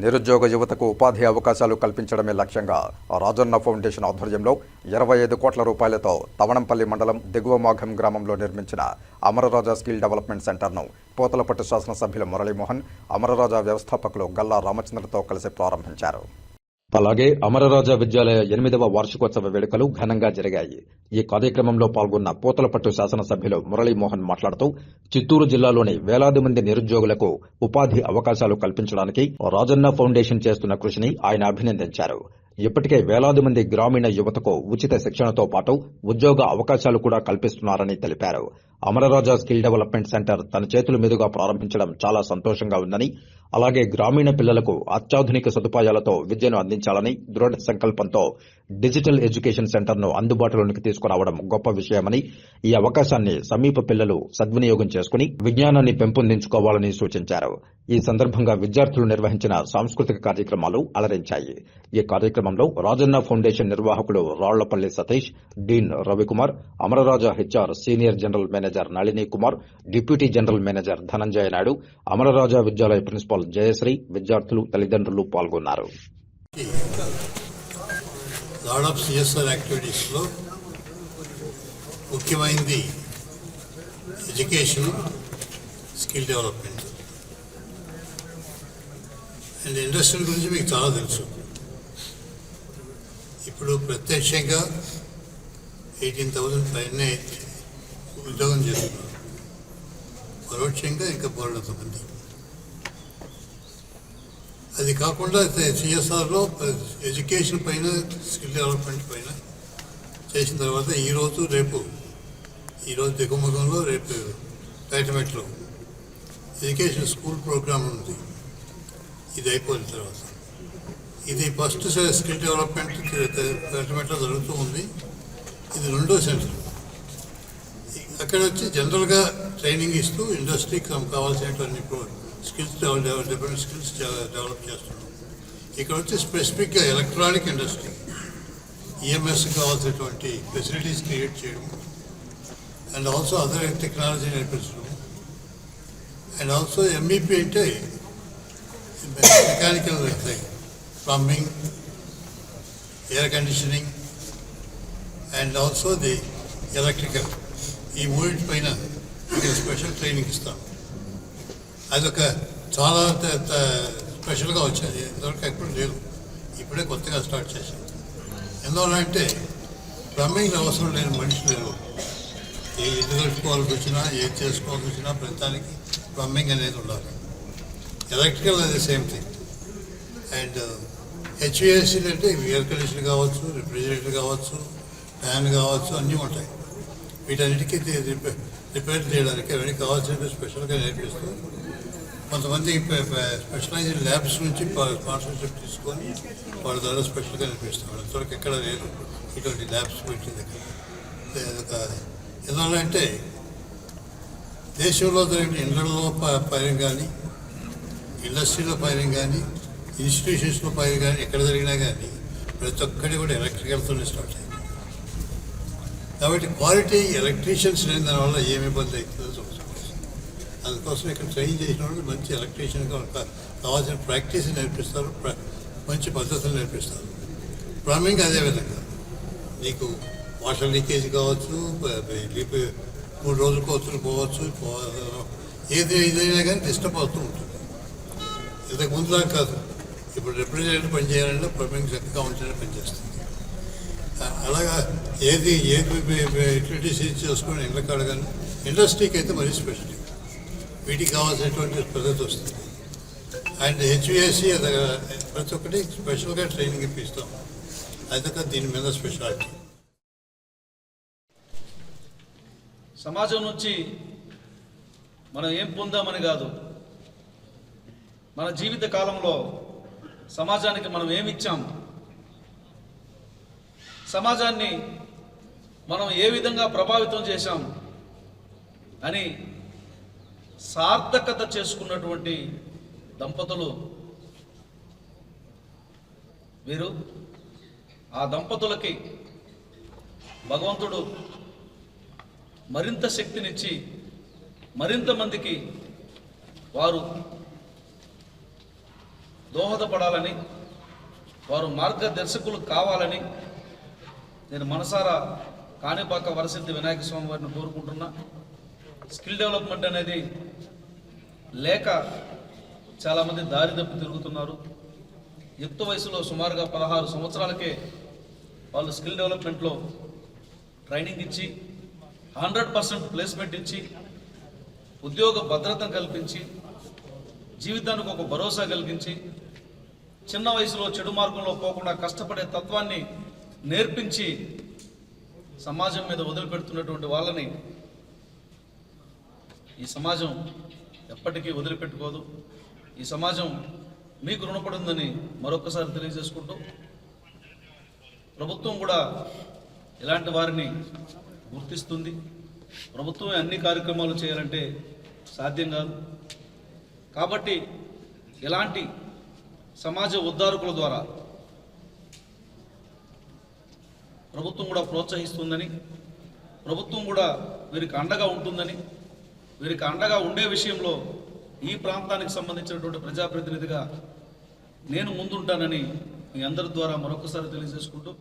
నిరుద్యోగ యువతకు ఉపాధి అవకాశాలు కల్పించడమే లక్ష్యంగా రాజన్న ఫౌండేషన్ ఆధ్వర్యంలో ఇరవై ఐదు కోట్ల రూపాయలతో తవణంపల్లి మండలం దిగువ మాఘం గ్రామంలో నిర్మించిన అమరరాజా స్కిల్ డెవలప్మెంట్ సెంటర్ను పోతలపట్టు శాసనసభ్యులు మురళీమోహన్ అమరరాజా వ్యవస్థాపకులు గల్లా రామచంద్రతో కలిసి ప్రారంభించారు. అలాగే అమరరాజా విద్యాలయ ఎనిమిదవ వార్షికోత్సవ వేడుకలు ఘనంగా జరిగాయి. ఈ కార్యక్రమంలో పాల్గొన్న పూతలపట్టు శాసనసభ్యులు మురళీమోహన్ మాట్లాడుతూ చిత్తూరు జిల్లాలోని వేలాది మంది నిరుద్యోగులకు ఉపాధి అవకాశాలు కల్పించడానికి రాజన్న ఫౌండేషన్ చేస్తున్న కృషిని ఆయన అభినందించారు. ఇప్పటికే వేలాది మంది గ్రామీణ యువతకు ఉచిత శిక్షణతో పాటు ఉద్యోగ అవకాశాలు కూడా కల్పిస్తున్నారని తెలిపారు. అమరరాజా స్కిల్ డెవలప్మెంట్ సెంటర్ తన చేతుల మీదుగా ప్రారంభించడం చాలా సంతోషంగా ఉందని అలాగే గ్రామీణ పిల్లలకు అత్యాధునిక సదుపాయాలతో విద్యను అందించాలని దృఢ సంకల్పంతో డిజిటల్ ఎడ్యుకేషన్ సెంటర్ను అందుబాటులోనికి తీసుకురావడం గొప్ప విషయమని ఈ అవకాశాన్ని సమీప పిల్లలు సద్వినియోగం చేసుకుని విజ్ఞానాన్ని పెంపొందించుకోవాలని సూచించారు. ఈ సందర్భంగా విద్యార్థులు నిర్వహించిన సాంస్కృతిక కార్యక్రమాలు అలరించాయి. ఈ కార్యక్రమంలో రాజన్న ఫౌండేషన్ నిర్వాహకులు Rallapalli Satish dean Ravikumar Amararaja HR senior general manager Nalini Kumar deputy general manager Dhananjaya Naidu Amararaja Vidyalaya principal Jayashree విద్యార్థులు తల్లిదండ్రులు పాల్గొన్నారు. ముఖ్యమైనది education skill development. And industry గురించి మీకు చాలా తెలుసు. ఇప్పుడు ప్రత్యక్షంగా ఎయిటీన్ థౌజండ్ పైనే ఉద్యోగం చేస్తున్నారు. పరోక్షంగా ఇంకా బోర్డంత మంది అది కాకుండా సిఎస్ఆర్లో ఎడ్యుకేషన్ పైన స్కిల్ డెవలప్మెంట్ పైన చేసిన తర్వాత ఈరోజు రేపు ఈరోజు దిగుముఖంలో రేపు పేటమెట్లో ఎడ్యుకేషన్ స్కూల్ ప్రోగ్రామ్ ఉంది. ఇది అయిపోయిన తర్వాత. ఇది ఫస్ట్ స్కిల్ డెవలప్మెంట్ పేటమెట్లో జరుగుతూ ఉంది. ఇది రెండో సెంటర్. అక్కడ వచ్చి జనరల్గా ట్రైనింగ్ ఇస్తూ ఇండస్ట్రీకి కావాల్సినటువంటి స్కిల్స్ డెవలప్ స్కిల్స్ డెవలప్ చేస్తున్నాం. ఇక్కడ వచ్చి స్పెసిఫిక్గా ఎలక్ట్రానిక్ ఇండస్ట్రీ ఈఎంఎస్ కావాల్సినటువంటి ఫెసిలిటీస్ క్రియేట్ చేయడం అండ్ ఆల్సో అదర్ టెక్నాలజీ నేర్పించడం అండ్ ఆల్సో ఎంఈపీ అంటే mechanical plumbing air conditioning and also the electrical ఈ మూడింటి పైన ఇక్కడ స్పెషల్ ట్రైనింగ్ ఇస్తాం. అదొక చాలా స్పెషల్గా వచ్చింది. ఇంతవరకు ఎప్పుడు లేదు. ఇప్పుడే కొత్తగా స్టార్ట్ చేశాం. ఎందువల్లంటే ప్లంబింగ్ అవసరం లేని మనిషి లేరు. ఏ ఇల్లు కట్టుకోవాల్సి వచ్చినా ఏది చేసుకోవాల్సి వచ్చినా ప్రతిదానికి ప్లంబింగ్ అనేది ఉండాలి. ఎలక్ట్రికల్ అది సేమ్ థింగ్ అండ్ హెచ్విఎస్సీ అంటే ఎయిర్ కండిషన్ కావచ్చు రిఫ్రిజిరేటర్ కావచ్చు ఫ్యాన్ కావచ్చు అన్నీ ఉంటాయి. వీటన్నిటికీ రిపేర్ రిపేర్ చేయడానికి అవన్నీ కావాల్సినవి స్పెషల్గా నేర్పిస్తూ కొంతమంది స్పెషలైజ్డ్ ల్యాబ్స్ నుంచి స్పాన్సర్షిప్ తీసుకొని వాళ్ళ ద్వారా స్పెషల్గా నేర్పిస్తాం ఇంతవరకు ఎక్కడ లేదు. ఇటువంటి ల్యాబ్స్ పెట్టింది ఒక ఎందువల్ల అంటే దేశంలో జరిగిన ఇండ్లలో పైన కానీ ఇండస్ట్రీలో పైన కానీ ఇన్స్టిట్యూషన్స్లో పైన కానీ ఎక్కడ జరిగినా కానీ ప్రతి ఒక్కటి కూడా ఎలక్ట్రికల్తోనే స్టార్ట్ అయింది కాబట్టి క్వాలిటీ ఎలక్ట్రీషియన్స్ లేని దానివల్ల ఏమి ఇబ్బంది అవుతుందో చూసుకోవాలి అందుకోసం ఇక్కడ ట్రైన్ చేసిన వాళ్ళు మంచి ఎలక్ట్రీషియన్గా వాళ్ళకి కావాల్సిన ప్రాక్టీస్ నేర్పిస్తారు ప్ర- మంచి పద్ధతులు నేర్పిస్తారు ప్లంబింగ్ అదేవిధంగా నీకు వాటర్ లీకేజ్ కావచ్చు ప- ప- లీక్ మూడు రోజులకు వచ్చి పోవచ్చు పో- ఏది ఏదైనా కానీ డిస్టర్బ్ అవుతూ ఉంటుంది ఇంతకు ముందులా కాదు ఇప్పుడు రిప్రజెంటేటివ్ పనిచేయాలంటే ప్లంబింగ్ శక్తి ఉంటేనే పనిచేస్తుంది అలాగా ఏది ఏది యూటిలిటీస్ చేసుకుని ఇళ్ళ కాడ కానీ ఇండస్ట్రీకి అయితే మరీ స్పెషల్ వీటికి కావాల్సినటువంటి పద్ధతి వస్తుంది. అండ్ హెచ్విఎస్సి ప్రతి ఒక్కటి స్పెషల్గా ట్రైనింగ్ ఇప్పిస్తాం. అదొక దీని మీద స్పెషాలిటీ సమాజం నుంచి మనం ఏం పొందామని కాదు. మన జీవిత కాలంలో సమాజానికి మనం ఏమిచ్చాము సమాజాన్ని మనం ఏ విధంగా ప్రభావితం చేశాం అని సార్థకత చేసుకున్నటువంటి దంపతులు వీరు. ఆ దంపతులకి భగవంతుడు మరింత శక్తినిచ్చి మరింత మందికి వారు దోహదపడాలని వారు మార్గదర్శకులు కావాలని నేను మనసారా కాణిపాక వరసిద్ధి వినాయక స్వామి వారిని కోరుకుంటున్నా. స్కిల్ డెవలప్మెంట్ అనేది లేక చాలామంది దారి తప్పి తిరుగుతున్నారు. యుక్త వయసులో సుమారుగా పదహారు సంవత్సరాలకే వాళ్ళు స్కిల్ డెవలప్మెంట్లో ట్రైనింగ్ ఇచ్చి హండ్రెడ్ పర్సెంట్ ప్లేస్మెంట్ ఇచ్చి ఉద్యోగ భద్రతను కల్పించి జీవితానికి ఒక భరోసా కలిగించి చిన్న వయసులో చెడు మార్గంలో పోకుండా కష్టపడే తత్వాన్ని నేర్పించి సమాజం మీద వదిలిపెడుతున్నటువంటి వాళ్ళని ఈ సమాజం ఎప్పటికీ వదిలిపెట్టుకోదు. ఈ సమాజం మీకు రుణపడిందని మరొకసారి తెలియజేసుకుంటూ ప్రభుత్వం కూడా ఇలాంటి వారిని గుర్తిస్తుంది. ప్రభుత్వమే అన్ని కార్యక్రమాలు చేయాలంటే సాధ్యం కాదు. కాబట్టి ఇలాంటి సమాజ ఉద్ధారకుల ద్వారా ప్రభుత్వం కూడా ప్రోత్సహిస్తుందని ప్రభుత్వం కూడా వీరికి అండగా ఉంటుందని వీరికి అండగా ఉండే విషయంలో ఈ ప్రాంతానికి సంబంధించినటువంటి ప్రజాప్రతినిధిగా నేను ముందుంటానని మీ అందరి ద్వారా మరొకసారి తెలియజేసుకుంటూ